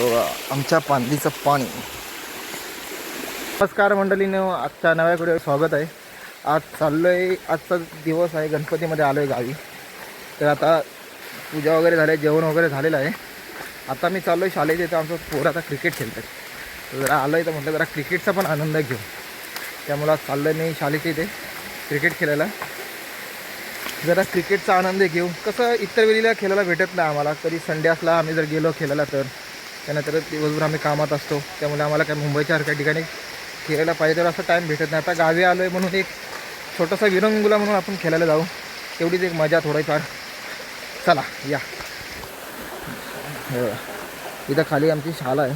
आमच्या पांदलीचं पाणी. नमस्कार मंडळीनं आजच्या नव्या व्हिडिओ स्वागत आहे. आज चाललो आहे आजचा दिवस आहे गणपतीमध्ये आलो आहे गावी. तर आता पूजा वगैरे झाली आहे जेवण वगैरे झालेलं आहे. आता मी चाललो आहे शाळेत इथं आमचं पोरं आता क्रिकेट खेळतात. जरा आलो आहे तर म्हटलं जरा क्रिकेटचा पण आनंद घेऊ. त्यामुळं आज चाललो आहे मी शाळेच्या इथे क्रिकेट खेळायला. जरा क्रिकेटचा आनंद घेऊ. कसं इतर वेळेला खेळायला भेटत नाही आम्हाला. कधी संडे असला आम्ही जर गेलो खेळायला तर. त्यानंतर दिवसभर आम्ही कामात असतो. त्यामुळे आम्हाला काय मुंबईच्या हरक्या ठिकाणी खेळायला पाहिजे तर असं टाईम भेटत नाही. आता गावी आलो आहे म्हणून एक छोटासा विरंगुला म्हणून आपण खेळायला जाऊ. तेवढीच एक मजा थोडीफार. चला या. इथं खाली आमची शाळा आहे.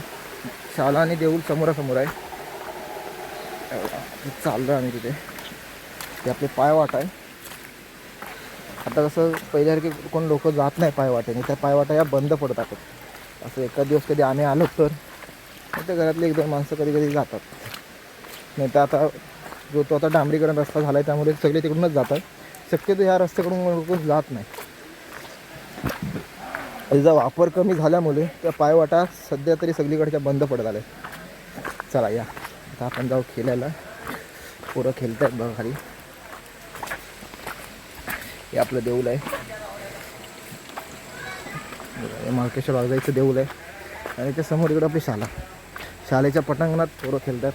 शाळा आणि देऊळ समोरासमोर आहे. हे चाललो आम्ही तिथे. ते आपले पाय वाट आहे. आता कसं पहिल्यासारखे कोण लोक जात नाही पायवाट्याने. त्या पायवाटा या बंद पडतात. असं एका दिवस कधी आम्ही आलो तर त्या घरातले एक दोन माणसं कधी कधी जातात. नाही तर आता जो तो आता डांबरीकरण रस्ता झाला आहे त्यामुळे सगळे तिकडूनच जातात. शक्यतो ह्या रस्त्याकडून जात नाही. त्याचा वापर कमी झाल्यामुळे त्या पायवाटा सध्या तरी सगळीकडच्या बंद पडत आल्या चला या. आता आपण जाऊ खेळायला. पोरं खेळत आहेत बघा खाली. हे आपलं देऊळ आहे. हे मार्केश्वर वाघजाईचं देऊल आहे. आणि त्या समोर इकडं आपली शाळा शाळेच्या पटांगणात पोरं खेळतात.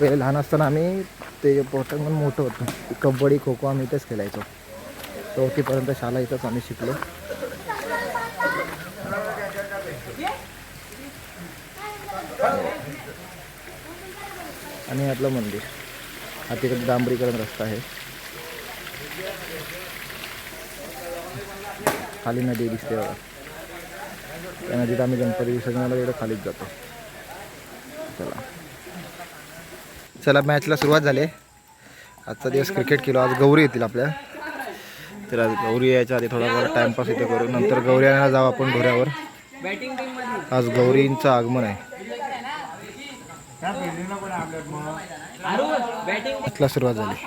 पहिले लहान असताना आम्ही ते पटांगण मोठं होतं. कबड्डी खो खो आम्ही इथेच खेळायचो. चौथीपर्यंत शाला इथंच आम्ही शिकलो. आणि आपलं मंदिर. हा तिकडे डांबरीकरण रस्ता आहे. खाली नदी दिसते बघा. त्या नदीत आम्ही गणपती विसर्जनाला तिकडे खालीच जातो. चला. चला मॅचला सुरुवात झाली आजचा दिवस क्रिकेट केलो आज गौरी येतील आपल्या. तर आज गौरी यायच्या आधी थोडाफार टाइमपास इथे करू नंतर गौरी आणायला जाऊ आपण घोऱ्यावर आज गौरींचं आगमन आहे. मॅचला सुरुवात झाली.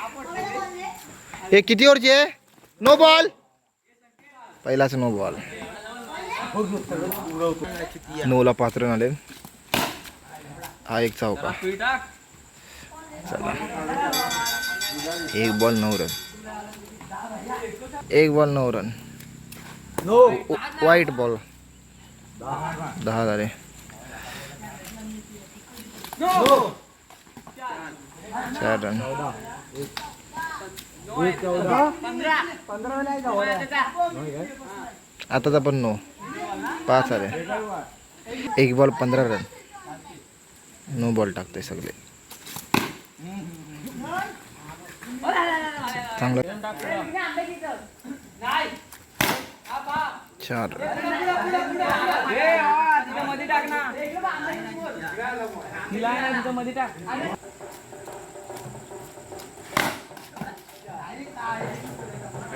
हे किती ओव्हरची आहे? नो बॉल पहिलाच नो बॉल नऊला पात्र आले हा एक चौका. चला. एक बॉल नऊ रन. एक बॉल नऊ रन. वाईट बॉल. दहा झाले. चार रन. आताचा पण नो. पाच आले. एक बॉल पंधरा रन. नो बॉल टाकते सगळे. चांगलं. चार.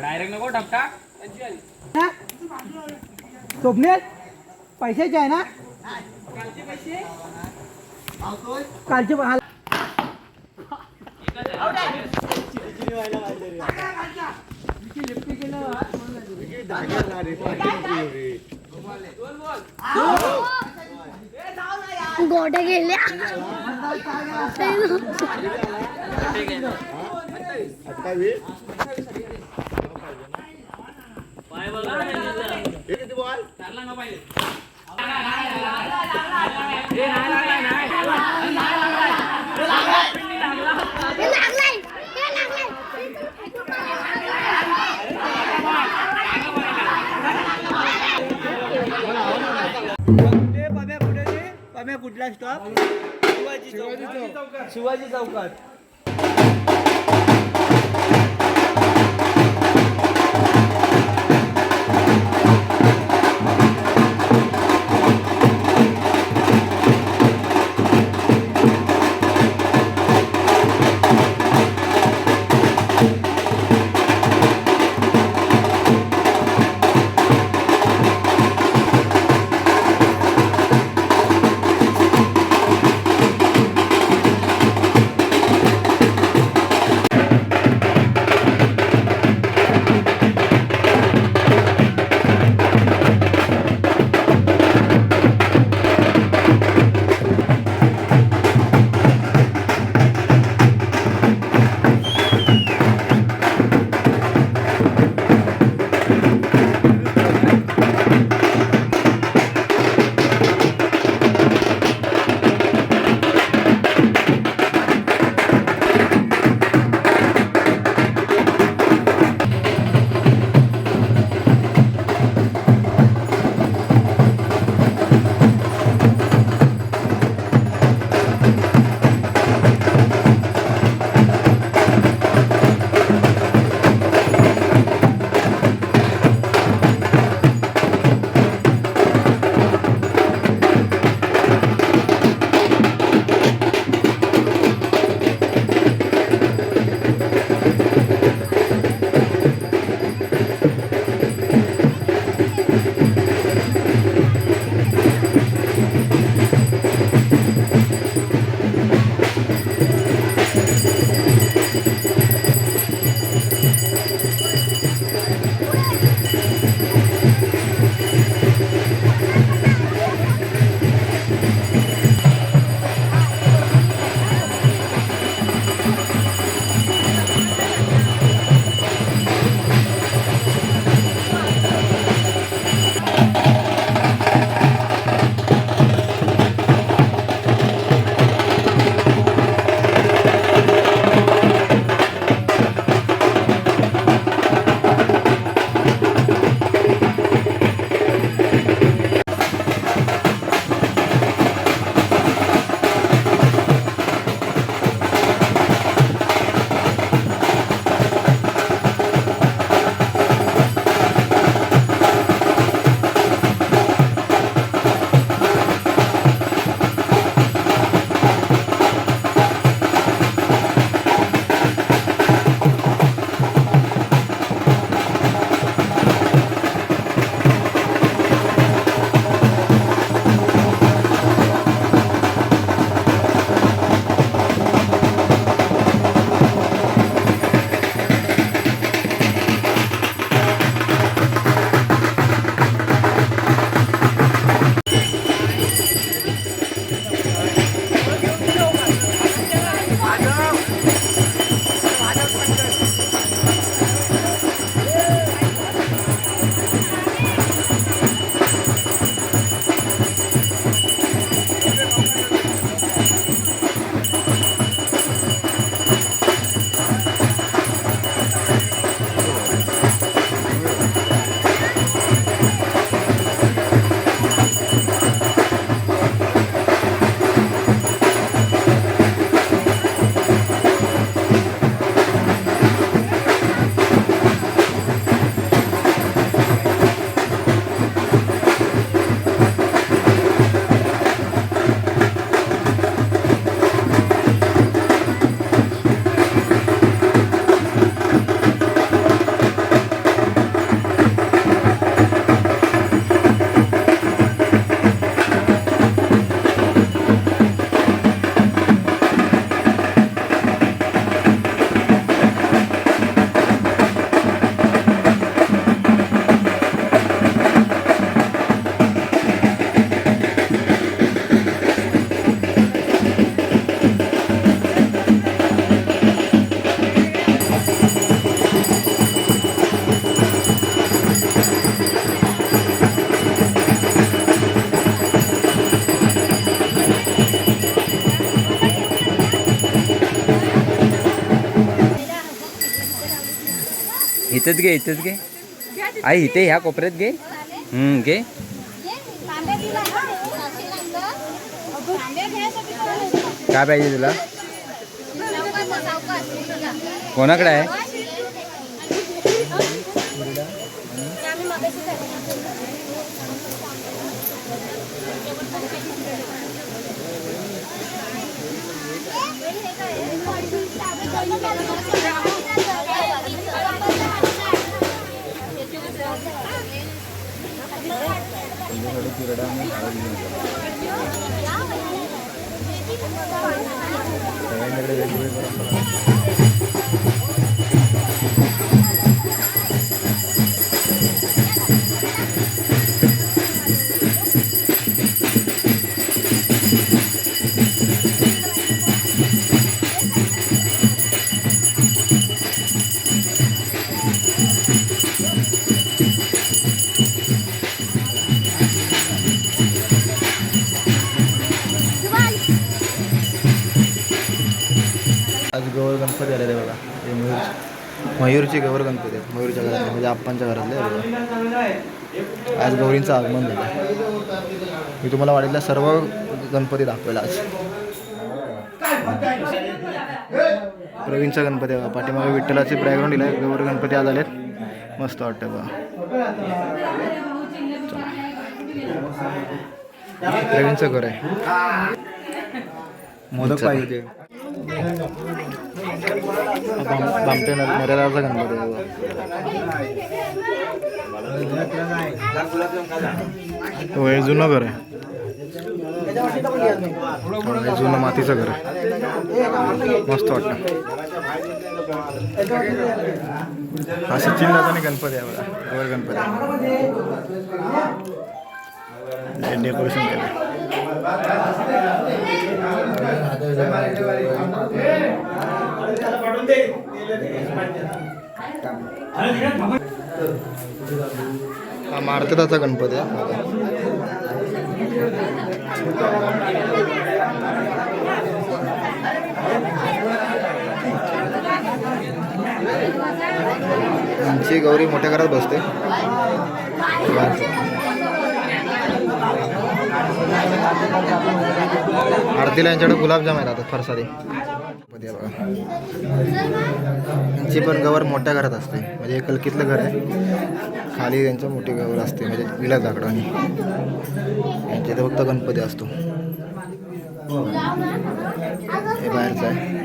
डायरेक्ट नको टपटा स्वप्नेल पैशाचे आहे ना। कालचे पण हाल- गोट्या गेल्या हे लागलाय हे ते पम्या कुठे ते? पम्या कुठला स्टॉप शिवाजी चौकात. शिवाजी चौकात. इथेच घे इथेच घे. आई इथे ह्या कोपऱ्यात घे. हम्म, घे. काय पाहिजे तुला? कोणाकडे आहे? आज मयूर मयूरचे गौर गणपती आहेत. मयूरच्या घरातले म्हणजे आप्पांच्या घरातले आज गौरींचं आगमन झालं मी तुम्हाला वाडीतल्या सर्व गणपती दाखवेल आज. प्रवीणचा गणपती आहे पाठीमागे विठ्ठलाचे बॅकग्राऊंड दिला आहे गौर गणपती आज आलेत. मस्त वाटतं बघा. चला. प्रवीणचं घर आहे. मोदक पाहिजे बामटे गणपती. हो हे जुनं घर आहे. जुनं मातीचं घर आहे. मस्त वाटतं. हा सचिन आणि गणपती आहे बघा. गणपती डेकोरेशन केलं हा मारतदाचा गणपती आहे. आमची गौरी मोठ्या घरात बसते. आरतीला यांच्याकडे गुलाबजाम आहेत आता फरसादी. आहे यांची पण गवर मोठ्या घरात असते. म्हणजे एक कलकीतलं घर आहे. खाली त्यांचं मोठी गवर असते. म्हणजे विलास दाकडं आणि यांच्या इथे फक्त गणपती असतो. हे बाहेरचं आहे.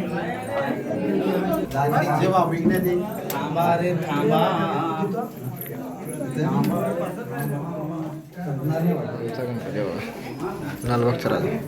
आमचा गणपती आहे बघा लालबागचा राजा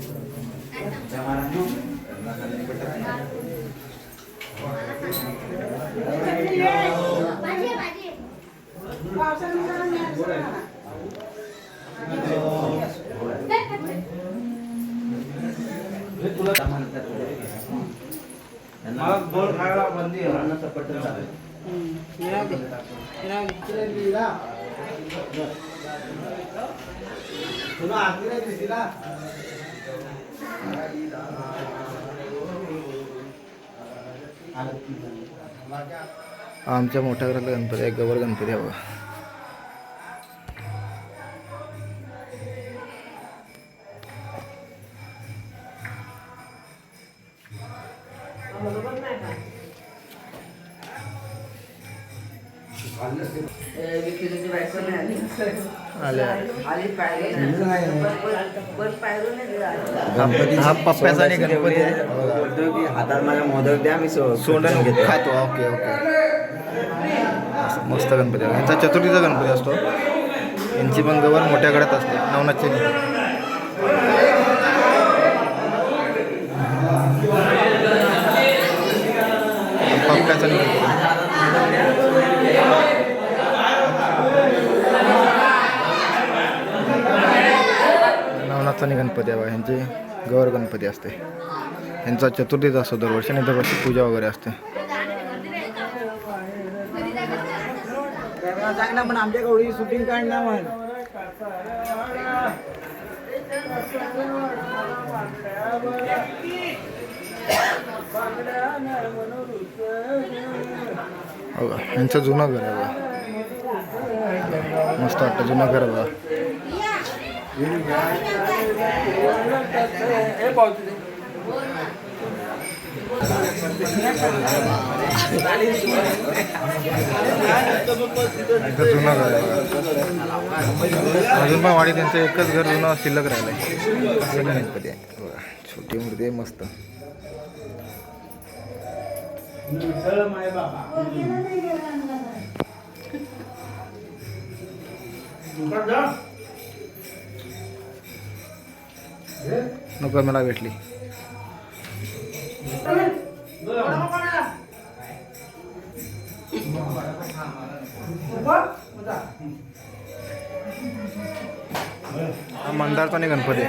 आमच्या मोठ्या घरातला गणपती आहे गवर गणपती आले गणपती हा पप्प्याचा आणि गणपती आहे. बघा. हातात माझ्या मोदक द्या मी सोंडण खातो ओके ओके. मस्त गणपती यांचा चतुर्थीचा गणपती असतो. यांची पण गवर मोठ्या घरात असते. नवनाथची पप्प्याचा गणपती. नवनाथचा गणपती बाबा ह्यांचे गौर गणपती असते. यांचा चतुर्थीचा असतो दरवर्षी आणि दरवर्षी पूजा वगैरे असते. पण आमच्या गवळी शूटिंग यांचं जुनं घर आहे बघा. मस्त वाटतं जुनं घर बघा. जुनं घर अजून पण वाडी त्यांचं एकच घर जुनं शिल्लक राहिलं गणपती आहे छोटी मूर्ती आहे मस्त. नको मला भेटली. मंदार मंदारचा आणि गणपती.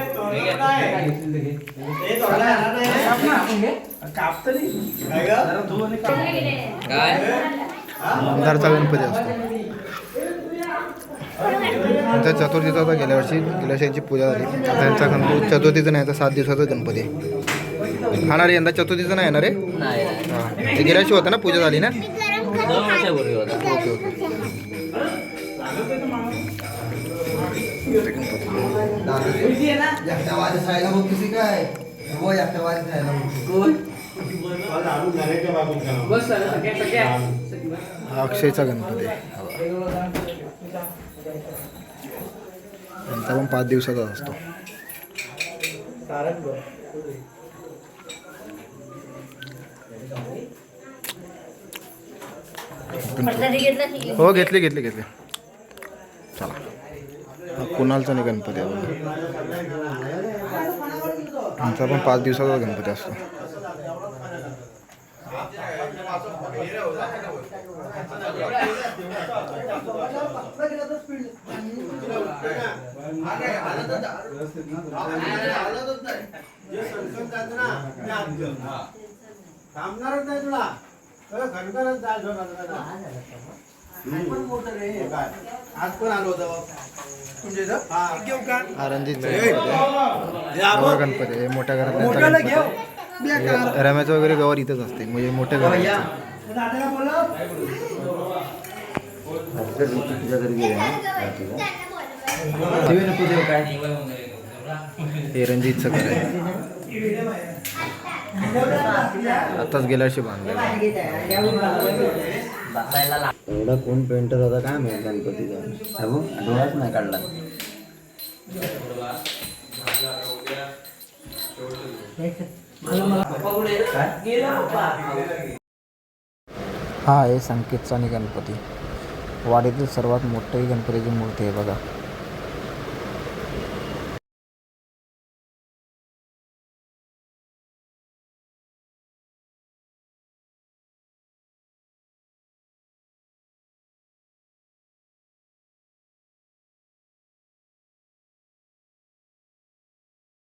मंदारचा गणपती असतो. त्यांचा चतुर्थीचा होता गेल्या वर्षी. गेल्या वर्षी यांची पूजा झाली. आता यांचा गणपती चतुर्थीचा नाही आता सात दिवसाचा गणपती आहे. हा ना रे यंदा चतुर्थीचा नाही येणार रे हां. ते गेल्या वर्षी होता ना पूजा झाली ना? ओके ओके हा अक्षयचा गणपती. आहे हा. त्यांचा पण पाच दिवसाचा असतो. हो घेतले घेतले घेतले. चला. हा कुणालचा नाही गणपती. आमचा पण पाच दिवसाचा गणपती असतो. थांबणारच नाही तुला आज पण आलो होतो गणपती आहे मोठ्या घरात. रम्याचं वगैरे गवर इथंच असते म्हणजे मोठ्या घरात दादाला बोला हे रणजितचं घर आहे. आताच गेल्याशी बांधलं एवढा कोण पेंटर होता काय माहिती गणपतीचा? अबो डोळाच नाही काढला. हा आहे संकेतचा आणि गणपती. वाडीतील सर्वात मोठी गणपतीची मूर्ती आहे बघा.